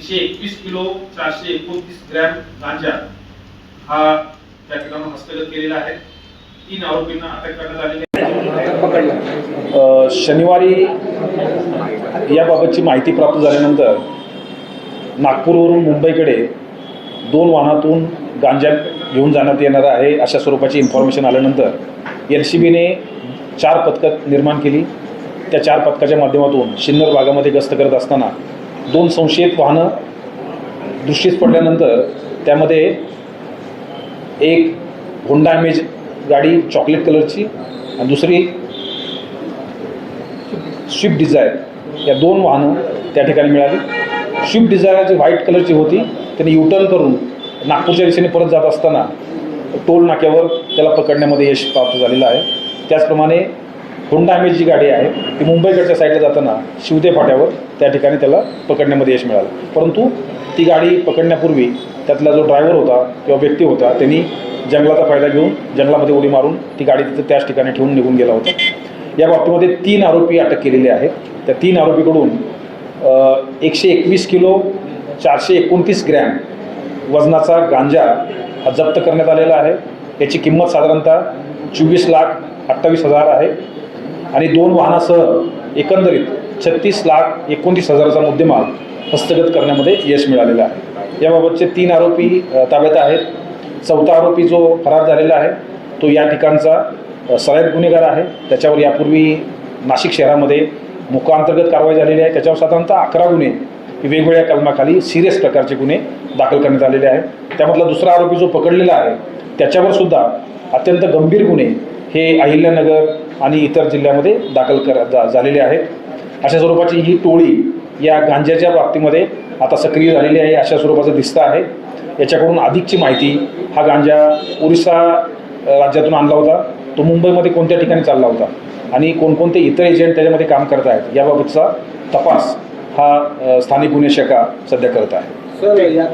एकशे एकवीस किलो चारशे एकोणतीस ग्रॅम गांजा हा त्या ठिकाणी हस्तगत केलेला आहे. तीन आरोपींना अटक करण्यात आलेली आहे. शनिवारी याबाबतची माहिती प्राप्त झाल्यानंतर नागपूरवरून मुंबईकडे दोन वाहनातून गांजा घेऊन जाण्यात येणार आहे अशा स्वरूपाची इन्फॉर्मेशन आल्यानंतर एल सी बीने चार पथकं निर्माण केली. त्या चार पथकाच्या माध्यमातून शिन्नर भागामध्ये गस्त करत असताना दोन संशयित वाहनं दृष्टीस पडल्यानंतर त्यामध्ये एक होंडा इमेज गाडी चॉकलेट कलरची आणि दुसरी स्विफ्ट डिझायर या दोन वाहनं त्या ठिकाणी मिळाली. स्विफ्ट डिझायर जी व्हाईट कलरची होती त्याने युटर्न करून नागपूरच्या दिशेने परत जात असताना टोल नाक्यावर त्याला पकडण्यामध्ये यश प्राप्त झालेलं आहे. त्याचप्रमाणे होंडा जी गाडी आहे ती मुंबईकडच्या साईडला जाताना शिवते फाट्यावर त्या ठिकाणी त्याला पकडण्यामध्ये यश मिळालं. परंतु ती गाडी पकडण्यापूर्वी त्यातला जो ड्रायव्हर होता किंवा व्यक्ती होता त्यांनी जंगलाचा फायदा घेऊन जंगलामध्ये उडी मारून ती गाडी तिथं त्याच ठिकाणी ठेवून निघून गेला होता. या बाबतीमध्ये तीन आरोपी अटक केलेले आहेत. त्या तीन आरोपीकडून एकशे एकवीस किलो चारशे एकोणतीस ग्रॅम वजनाचा गांजा हा जप्त करण्यात आलेला आहे. याची किंमत साधारणतः चोवीस लाख अठ्ठावीस हजार आहे. आणि दोन वाहनासह एकंदरीत छत्तीस लाख एकोणतीस हजाराचा मुद्देमाल हस्तगत करण्यामध्ये यश मिळालेलं आहे. याबाबतचे तीन आरोपी ताब्यात आहेत. चौथा आरोपी जो फरार झालेला आहे तो या ठिकाणचा अ, सराईत गुन्हेगार आहे. त्याच्यावर यापूर्वी नाशिक शहरामध्ये मुकाअंतर्गत कारवाई झालेली आहे. त्याच्यावर साधारणतः अकरा गुन्हे वेगवेगळ्या कलमाखाली सिरियस प्रकारचे गुन्हे दाखल करण्यात आलेले आहेत. त्यामधला दुसरा आरोपी जो पकडलेला आहे त्याच्यावर सुद्धा अत्यंत गंभीर गुन्हे हे अहिल्यानगर आणि इतर जिल्ह्यामध्ये दाखल कर जा झालेले आहेत. अशा स्वरूपाची ही टोळी या गांजाच्या बाबतीमध्ये आता सक्रिय झालेली आहे अशा स्वरूपाचं दिसतं आहे. याच्याकडून अधिकची माहिती हा गांजा ओरिसा राज्यातून आणला होता. तो मुंबईमध्ये कोणत्या ठिकाणी चालला होता आणि कोणकोणते इतर एजंट त्याच्यामध्ये काम करत आहेत याबाबतचा तपास हा स्थानिक गुन्हे शाखा सध्या करत आहे. या